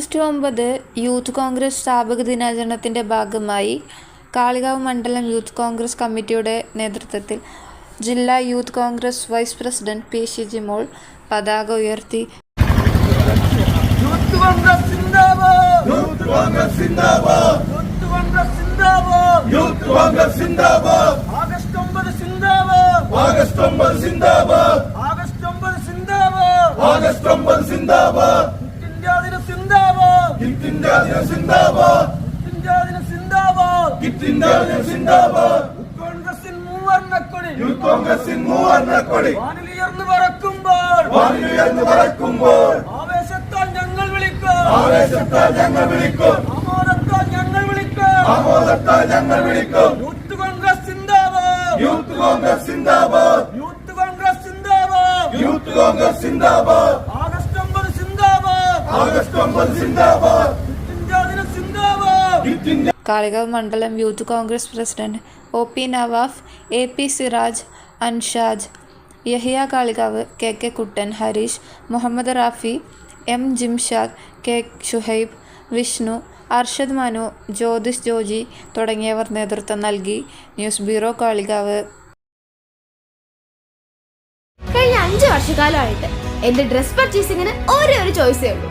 August ഒമ്പത് youth Congress സ്ഥാപക ദിനാചരണത്തിന്റെ ഭാഗമായി കാളികാവ് മണ്ഡലം യൂത്ത് കോൺഗ്രസ് കമ്മിറ്റിയുടെ നേതൃത്വത്തിൽ ജില്ലാ youth Congress vice president P Shijimol പതാക ഉയർത്തി. യൂത്ത് കോൺഗ്രസ് സിന്ദാബാദ്! യൂത്ത് കോൺഗ്രസ് സിന്ദാബാദ്! യൂത്ത് കോൺഗ്രസ് സിന്ദാബാദ്! ആഗസ്റ്റ് ഒമ്പത് സിന്ദാബാദ്! ആഗസ്റ്റ് ഒമ്പത് സിന്ദാബാദ്! ആഗസ്റ്റ് ഒമ്പത് സിന്ദാബാദ്! ആഗസ്റ്റ് ഒമ്പത് സിന്ദാബാദ്! പറക്കുമ്പോൾ ആവേശത്താൽ ഞങ്ങൾ വിളിക്കും. ആവേശത്താൽ ഞങ്ങൾ വിളിക്കും. ആമോദത്താൽ ഞങ്ങൾ വിളിക്കും. ആമോദത്താൽ ഞങ്ങൾ വിളിക്കും. യൂത്ത് കോൺഗ്രസ് സിന്ദാബാദ്. യൂത്ത് കോൺഗ്രസ് സിന്ദാബാദ്. യൂത്ത് കോൺഗ്രസ് സിന്ദാബാദ്. യൂത്ത് കോൺഗ്രസ് സിന്ദാബാദ്. ആഗസ്റ്റ് ഒമ്പത് സിന്ദാബാദ്. ആഗസ്റ്റ് ഒമ്പത് സിന്ദാബാദ്. കാളികാവ് മണ്ഡലം youth Congress president O P Nawaf A P Siraj Anshaj Yahiya Kalikavu K K Kuttan Harish Muhammed Rafi M Jimshad K Shuhaib Vishnu Arshad Manu Jyothish Joji തുടങ്ങിയവർ നേതൃത്വം നൽകി. News bureau Kalikavu. കഴിഞ്ഞ അഞ്ചു വർഷക്കാലമായിട്ട് എന്റെ dress പർച്ചേസിങ്ങിന് ഒരേ ഒരു ചോയ്സേ ഉള്ളൂ.